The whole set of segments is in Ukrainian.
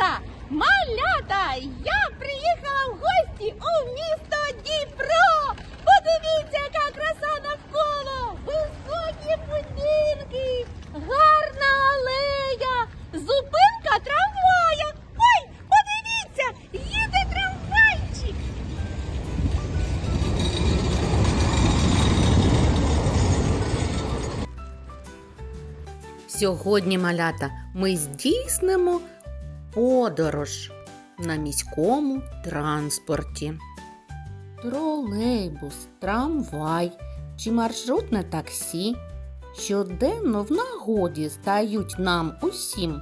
Жужа! Малята! Я приїхала в гості у місто Дніпро! Подивіться, яка краса навколо! Високі будинки, гарна алея, зупинка трамвая. Ой, подивіться, їде трамвайчик. Сьогодні, малята, ми здійснимо подорож на міському транспорті. Тролейбус, трамвай чи маршрутне таксі щоденно в нагоді стають нам усім.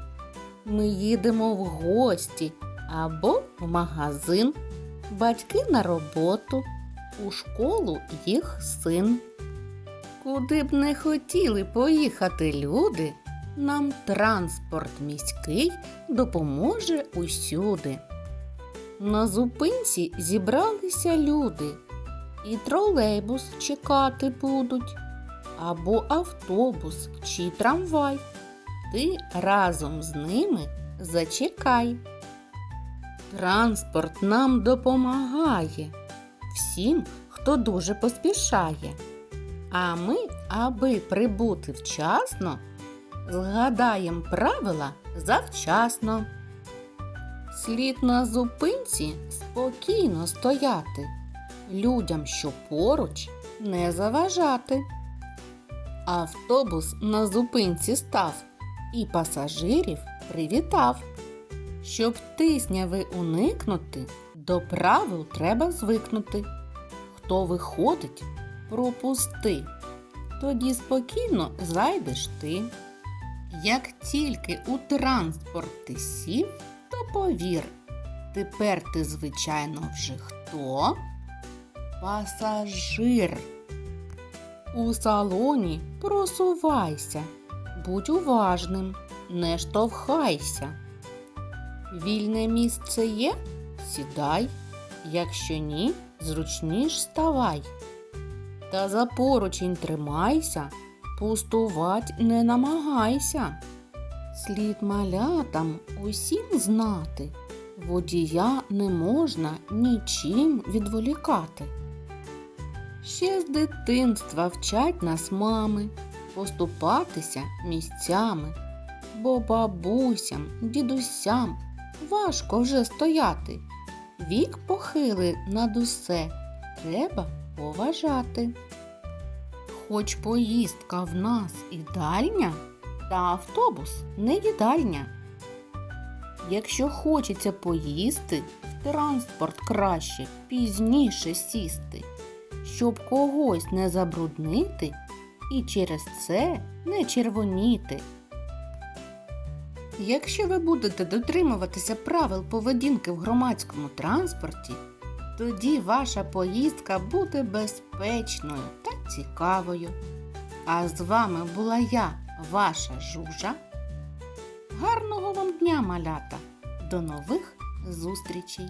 Ми їдемо в гості або в магазин, батьки на роботу, у школу їх син. Куди б не хотіли поїхати люди, нам транспорт міський допоможе усюди. На зупинці зібралися люди, і тролейбус чекати будуть, або автобус чи трамвай. Ти разом з ними зачекай. Транспорт нам допомагає всім, хто дуже поспішає. А ми, аби прибути вчасно, згадаємо правила завчасно. Слід на зупинці спокійно стояти, людям, що поруч, не заважати. Автобус на зупинці став і пасажирів привітав. Щоб тисняви уникнути, до правил треба звикнути. Хто виходить, пропусти. Тоді спокійно зайдеш ти. Як тільки у транспорт ти сів, то повір, тепер ти, звичайно, вже хто? Пасажир. У салоні просувайся, будь уважним, не штовхайся. Вільне місце є? Сідай, якщо ні, зручніш ставай. Та за поручень тримайся, пустувать не намагайся. Слід малятам усім знати, водія не можна нічим відволікати. Ще з дитинства вчать нас мами поступатися місцями, бо бабусям, дідусям важко вже стояти. Вік похили над усе, треба поважати. Хоч поїздка в нас і дальня, та автобус не їдальня. Якщо хочеться поїсти, в транспорт краще пізніше сісти, щоб когось не забруднити і через це не червоніти. Якщо ви будете дотримуватися правил поведінки в громадському транспорті, тоді ваша поїздка буде безпечною та цікавою. А з вами була я, ваша жужа. Гарного вам дня, малята! До нових зустрічей!